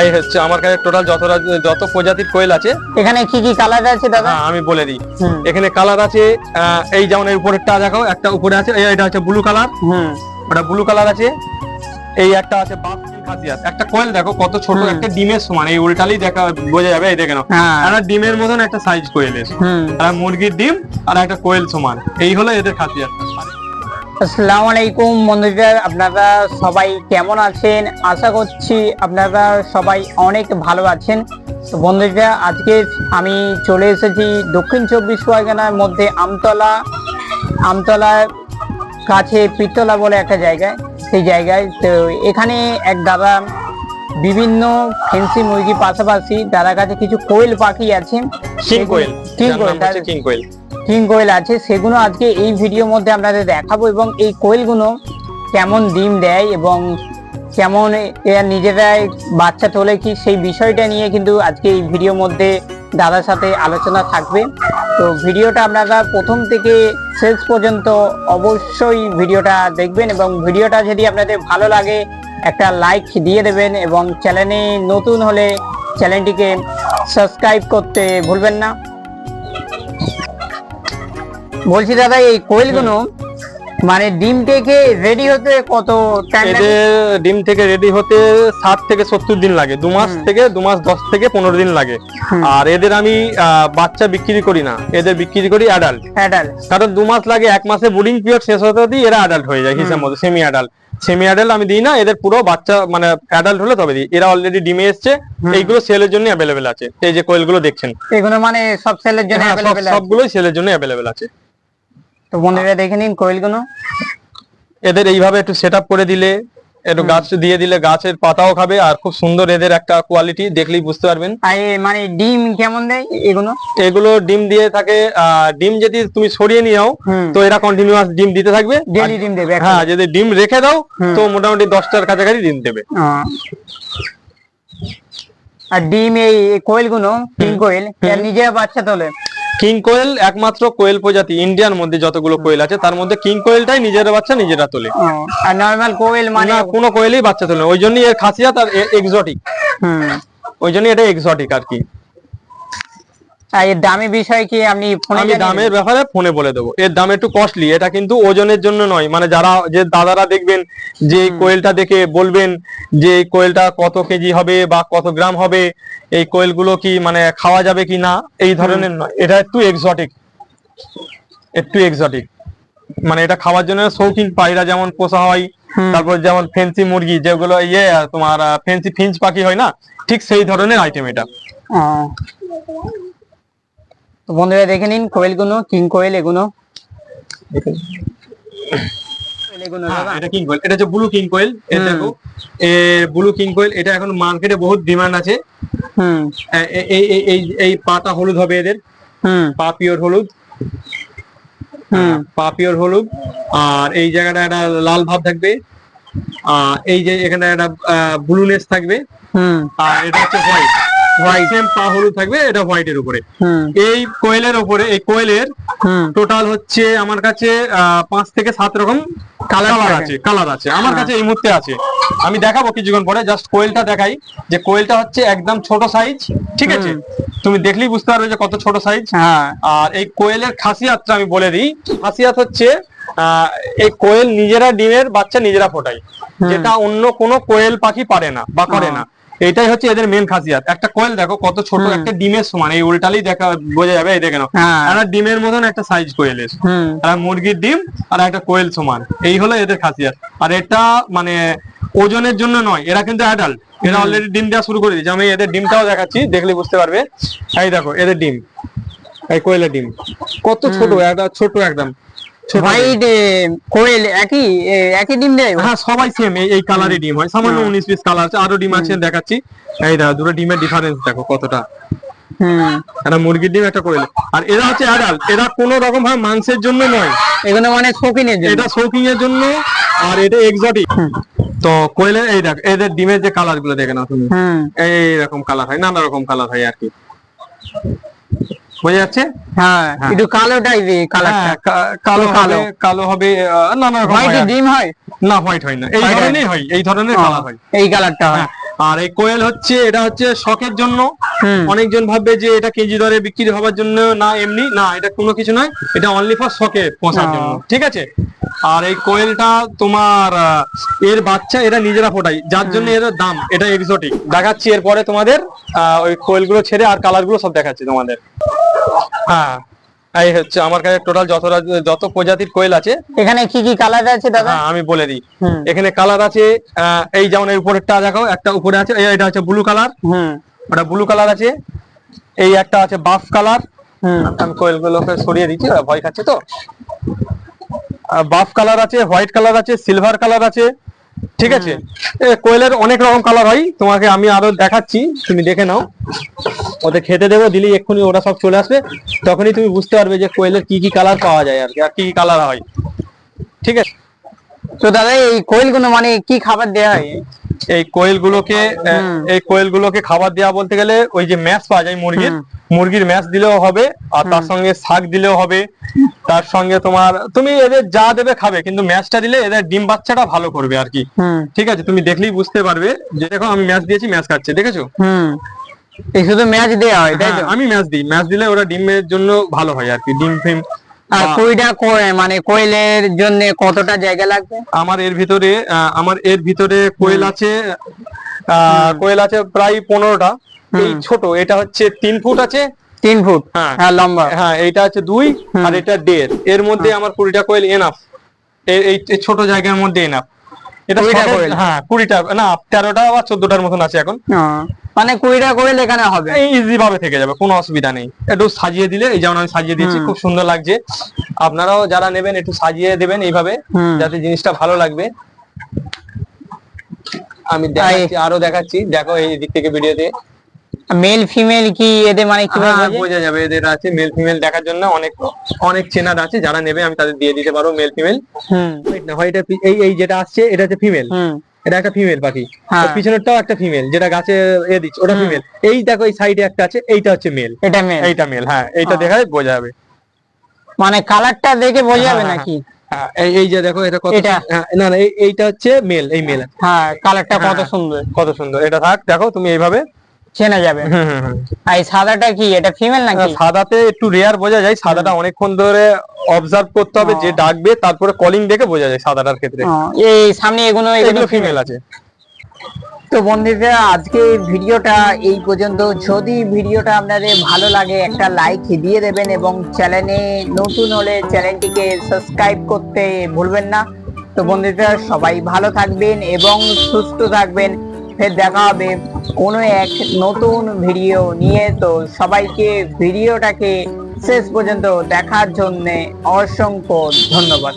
এই হচ্ছে আমার কাছে টোটাল যত যত প্রজাতির কোয়েল আছে। এখানে কি কি কালার আছে দাদা? হ্যাঁ আমি বলে দিই। এখানে কালার আছে এই যেমন এই উপরেরটা দেখো একটা উপরে আছে এটা হচ্ছে ব্লু কালার হুম। ওটা ব্লু কালার আছে এই একটা আছে খাসিয়াত একটা কোয়েল দেখো কত ছোট একটা ডিমের সমান এই উল্টালেই দেখা বোঝা যাবে এই দেখে নাও। হ্যাঁ। একটা ডিমের মতন একটা সাইজ কোয়েল এসে। আর মুরগির ডিম আর একটা কোয়েল সমান। এই হলো এদের খাসিয়াত আসসালামু আলাইকুম বন্ধুরা আপনারা সবাই কেমন আছেন? আশা করছি আপনারা সবাই অনেক ভালো আছেন। তো বন্ধুরা আজকে আমি চলে এসেছি দক্ষিণ চব্বিশ পরগনার মধ্যে আমতলা আমতলার কাছে পিতলা বলে একটা জায়গায়। সেই জায়গায় তো এখানে এক দাদা বিভিন্ন ফেন্সি মুরগির পাশাপাশি দাদার কাছে কিছু কোয়েল পাখি আছে। King quail king quail king quail আছে, সেগুলো আজকে এই ভিডিওর মধ্যে আপনাদের দেখাবো এবং এই কোয়েলগুলো কেমন ডিম দেয় এবং কেমন এরা নিজেরাই বাচ্চা তোলে কি সেই বিষয়টা নিয়ে কিন্তু আজকে এই ভিডিওর মধ্যে দাদার সাথে আলোচনা থাকবে। তো ভিডিওটা আপনারা প্রথম থেকে শেষ পর্যন্ত অবশ্যই ভিডিওটা দেখবেন এবং ভিডিওটা যদি আপনাদের ভালো লাগে, একটা লাইক দিয়ে দেবেন এবং চ্যানেলে নতুন হলে চ্যানেলটিকে সাবস্ক্রাইব করতে ভুলবেন না। বলছি দাদা এই কোয়েলগুলো মানে ডিম থেকে রেডি হতে কত টাইম লাগে? ডিম থেকে রেডি হতে ষাট থেকে সত্তর দিন লাগে। দু মাস থেকে দু মাস দশ থেকে পনেরো দিন লাগে। আর এদের আমি বাচ্চা বিক্রি করি না। এদের বিক্রি করি অ্যাডাল্ট অ্যাডাল্ট কারণ দু মাস লাগে এক মাসে বুডিং পিরিয়ড শেষ হতে হতেই এরা অ্যাডাল্ট হয়ে যায় হিসাব মতো সেমি অ্যাডাল্ট সেমি অ্যাডাল্ট আমি দিই না এদের পুরো বাচ্চা মানে অ্যাডাল্ট হলে তবে দিই। এরা অলরেডি ডিমে এসছে এইগুলো সেলের জন্য অ্যাভেলেবেল আছে। এই যে কোয়েলগুলো দেখছেন। এগুলো মানে সব সেলের জন্য হ্যাঁ, সবগুলোই সেলের জন্য অ্যাভেলেবেল আছে। তো বন্ধুরা দেখে নিন কোয়েলগুলো। এদের এইভাবে একটু সেট করে দিলে একটু গাছ দিয়ে দিলে গাছের পাতাও খাবে আর খুব সুন্দর এদের একটা কোয়ালিটি দেখলেই বুঝতে পারবেন। মানে ডিম কেমন দেয় এগুলো? এগুলো ডিম দিয়ে থাকে ডিম যদি তুমি সরিয়ে নিও তো এরা কন্টিনিউয়াস ডিম দিতে থাকবে। ডেলি ডিম দেবে হ্যাঁ যদি ডিম রেখে দাও তো মোটামুটি দশটার কাছাকাছি ডিম দেবে। আর ডিম এই কোয়েলগুলো কিং কোয়েল নিজে বাচ্চা তোলে। কিং কোয়েল একমাত্র কোয়েল প্রজাতি ইন্ডিয়ার মধ্যে যতগুলো কোয়েল আছে তার মধ্যে কিং কোয়েলটাই নিজের বাচ্চা নিজেরা তোলে। আর নরমাল কোয়েল মানে না কোনো কোয়েলই বাচ্চা তোলে ওই জন্যই এর খাসিয়াত আর এক্সোটিক হুম। ওই জন্যই এটা এক্সোটিক আর কি। এর দামি বিষয় কি আপনি ফোনে আমি দামের ব্যাপারে ফোনে বলে দেবো। এর দাম একটু কস্টলি এটা কিন্তু ওজনের জন্য নয়। মানে যারা যে দাদারা দেখবেন যে কোয়েলটা দেখে বলবেন যে এই কোয়েলটা কত কেজি হবে বা কত গ্রাম হবে এই কোয়েলগুলো কি মানে খাওয়া যাবে কি না এই ধরনের নয়। এটা একটু এক্সোটিক একটু এক্সোটিক মানে এটা খাওয়ার জন্য শৌখিন পায়রা যেমন পোষা হয় তারপর যেমন ফেন্সি মুরগি যেগুলো ইয়ে তোমার ফেন্সি ফিঞ্চ পাখি হয় না ঠিক সেই ধরনের আইটেম এটা। তো বন্ধুরা দেখে নিন কোয়েলগুলো কিং কোয়েল এগুলো হ্যাঁ, এটা কিং কোয়েল। এটা হচ্ছে ব্লু কিং কোয়েল এ দেখো। এ ব্লু কিং কোয়েল এটা এখন মার্কেটে বহুত ডিমান্ড আছে। হুম। এই এই এই এই পাটা হলুদ হবে এদের। হুম। পা পিওর হলুদ। হুম। পা পিওর হলুদ। আর এই জায়গাটা একটা লাল ভাব থাকবে। আর এই যে এখানে একটা ব্লুনেস থাকবে। হুম। আর এটা হচ্ছে হোয়াইট। হোয়াইট সেম পা হলুদ থাকবে এটা হোয়াইটের উপরে। এই কোয়েলের উপরে এই কোয়েলের টোটাল হচ্ছে আমার কাছে পাঁচ থেকে সাত রকম কালার আছে কালার আছে। আমার হ্যাঁ। কাছে এই মুহূর্তে আছে। আমি দেখাবো কিছুক্ষণ পরে জাস্ট কোয়েলটা দেখাই যে কোয়েলটা হচ্ছে একদম ছোট সাইজ ঠিক আছে? তুমি দেখলেই বুঝতে পারবে যে কত ছোট সাইজ হ্যাঁ। আর এই কোয়েলের খাসিয়াতটা আমি বলে দিই। খাসিয়াত হচ্ছে আহ, এই কোয়েল নিজেরা ডিমের বাচ্চা নিজেরা ফোটায়। যেটা অন্য কোনো কোয়েল পাখি পারে না বা করে না। এটাই হচ্ছে এদের মেন খাসিয়াত। একটা কোয়েল দেখো কত ছোট একটা ডিমের সমান এই উল্টালেই দেখা বোঝা যাবে এই দেখে নাও। হ্যাঁ। একটা ডিমের মতন একটা সাইজ কোয়েলের আর মুরগির ডিম আর একটা কোয়েল সমান। এই হলো এদের খাসিয়াত। আর এটা মানে ওজনের জন্য নয় এরা কিন্তু অ্যাডাল্ট এরা অলরেডি ডিম দেওয়া শুরু করে দিয়েছে। আমি এদের ডিমটাও দেখাচ্ছি দেখলে বুঝতে পারবে। এই দেখো এদের ডিম এই কোয়েলের ডিম। কত ছোট একটা ছোট একদম। হোয়াইট কোয়েল একই একই ডিম দেয়? হ্যাঁ সবাই সেম এই ডিম হয়। সামান্য উনিশ পিস কালার আছে। আরও ডিম আছে দেখাচ্ছি। এই দুটো ডিমের ডিফারেন্স দেখো কতটা। একটা মুরগির ডিম একটা কোয়েল আর এরা হচ্ছে অ্যাডাল্ট এরা কোনো রকম ভাবে মাংসের জন্য নয়। এগুলো মানে শৌখিনের জন্য। এটা শৌকিং এর জন্য আর এটা এক্সোটিক তো কোয়েলের এই দেখ এদের ডিমের যে কালারগুলো দেখে নাও তুমি। হুম। এই রকম কালার হয় নানা রকম কালার হয় আর কি। বোঝা যাচ্ছে? হ্যাঁ হ্যাঁ। একটু কালো টাইপের কালারটা হ্যাঁ, কালো কালো। কালো হবে আহ, নানা হোয়াইট আর ডিম হয়? না হোয়াইট হয় না। এই ধরনের হয়? এই ধরনের কালার হয়। এই কালারটা হয়। আর এই কোয়েল হচ্ছে এটা হচ্ছে শখের জন্য। অনেকজন ভাববে যে এটা কেজি দরে বিক্রি হওয়ার জন্য না এমনি না এটা কোনো কিছু নয়। এটা অনলি ফর শখে পোষার জন্য। ঠিক আছে? আর এই কোয়েলটা তোমার এর বাচ্চা এরা নিজেরা ফোটায়। যার জন্য এর দাম এটা এক্সোটিক দেখাচ্ছি এরপরে তোমাদের আহ, ওই কোয়েলগুলো ছেড়ে আর কালারগুলো সব দেখাচ্ছি তোমাদের। হ্যাঁ এই হচ্ছে আমার কাছে টোটাল যত যত প্রজাতির কোয়েল আছে এখানে কি কি কালার আছে দাদা? হ্যাঁ আমি বলে দিই। এখানে কালার আছে এই যেমন এই উপরেরটা দেখাও একটা উপরে আছে এটা হচ্ছে ব্লু কালার হুম। ওটা ব্লু কালার আছে এই একটা আছে বাফ কালার হুম। আমি কোয়েল গুলোকে সরিয়ে দিচ্ছি ভয় খাচ্ছে তো। বাফ কালার আছে হোয়াইট কালার আছে সিলভার কালার আছে ঠিক আছে? কোয়েলের অনেক রকম কালার হয় তোমাকে আমি আরও দেখাচ্ছি তুমি দেখে নাও। ওদের খেতে দেবো দিলেই এক্ষুনি ওরা সব চলে আসবে তখনই তুমি বুঝতে পারবে যে কোয়েলের কি কি কালার পাওয়া যায় আর কি আর কি কি কালার হয়। ঠিক আছে? তো দাদা এই কোয়েলগুলো মানে কি খাবার দেওয়া হয়? এই কোয়েল গুলোকে এই কোয়েল গুলোকে খাবার দেওয়া বলতে গেলে ওই যে ম্যাশ পাওয়া যায় মুরগির মুরগির ম্যাশ দিলেও হবে আর তার সঙ্গে শাক দিলেও হবে তার সঙ্গে তোমার তুমি এদের যা দেবে খাবে কিন্তু ম্যাশটা দিলে এদের ডিম বাচ্চাটা ভালো করবে আর কি। ঠিক আছে? তুমি দেখলেই বুঝতে পারবে যে দেখো আমি ম্যাশ দিয়েছি ম্যাশ খাচ্ছে দেখেছ? এই শুধু ম্যাচ দেওয়া হয় তাই তো? হ্যাঁ, আমি ম্যাশ দিই। ম্যাশ দিলে ওরা ডিমের জন্য ভালো হয় আর কি ডিম ফিম আর কুড়িটা মানে কোয়েলের জন্য কতটা জায়গা লাগবে? আমার এর ভিতরে আমার এর ভিতরে কোয়েল আছে কোয়েল আছে প্রায় পনেরোটা। এই ছোট এটা হচ্ছে তিন ফুট আছে। তিন ফুট? হ্যাঁ। হ্যাঁ লম্বা। হ্যাঁ এইটা হচ্ছে দুই আর এটা দেড়। এর মধ্যে আমার কুড়িটা কোয়েল এনাফ এই ছোট জায়গার মধ্যে এনাফ এটা কোয়েল? হ্যাঁ কুড়িটা না তেরোটা বা চোদ্দটার মতন আছে এখন। মানে কুড়িটা করে এখানে হবে। ইজি ভাবে থেকে যাবে কোনো অসুবিধা নেই। একটু সাজিয়ে দিলে এই যেমন আমি সাজিয়ে দিয়েছি খুব সুন্দর লাগছে। আপনারাও যারা নেবেন একটু সাজিয়ে দেবেন এইভাবে যাতে জিনিসটা ভালো লাগবে। আমি দেখাচ্ছি আরও দেখাচ্ছি। দেখো এই দিক থেকে ভিডিওতে। মেল ফিমেল কি এদের মানে কীভাবে হ্যাঁ, বোঝা যাবে এদের আছে মেল ফিমেল দেখার জন্য অনেক অনেক চেনার আছে। যারা নেবে আমি তাদের দিয়ে দিতে পারব মেল ফিমেল। হুম। না হয় এটা এই এই যেটা আসছে এটা হচ্ছে ফিমেল। হুম। এটা একটা ফিমেল পাখি। হ্যাঁ। পিছনেরটাও একটা ফিমেল যেটা গাছে এ দিচ্ছে ওটা ফিমেল এই দেখো এই সাইডে একটা আছে এইটা হচ্ছে মেল এটা মেল এইটা মেল হ্যাঁ এইটা দেখা বোঝা যাবে। মানে কালারটা দেখে বোঝা যাবে হ্যাঁ, নাকি? হ্যাঁ, এই এই যে দেখো এটা কত হ্যাঁ, না না এই- এইটা হচ্ছে মেল এই মেল হ্যাঁ কালারটা কত। সুন্দর। কত সুন্দর এটা থাক দেখো তুমি এইভাবে চেনা যাবে। আর এই সাদাটা কি এটা ফিমেল নাকি? সাদাতে একটু রেয়ার বোঝা যায় সাদাটা অনেকক্ষণ ধরে অবজার্ভ করতে হবে যে ডাকবে তারপরে কলিং দেখে বোঝা যায় সাদাটার ক্ষেত্রে। এই সামনে এগুলো এগুলো এগুলো ফিমেল আছে। তো বন্ধুরা আজকে ভিডিওটা এই পর্যন্ত। যদি ভিডিওটা আপনাদের ভালো লাগে একটা লাইক দিয়ে দেবেন এবং চ্যানেলে নতুন হলে চ্যানেলটিকে সাবস্ক্রাইব করতে ভুলবেন না। তো বন্ধুরা সবাই ভালো থাকবেন এবং সুস্থ থাকবেন। ফের দেখা হবে। কোনো এক নতুন ভিডিও নিয়ে তো সবাইকে ভিডিওটাকে শেষ পর্যন্ত দেখার জন্যে অসংখ্য ধন্যবাদ।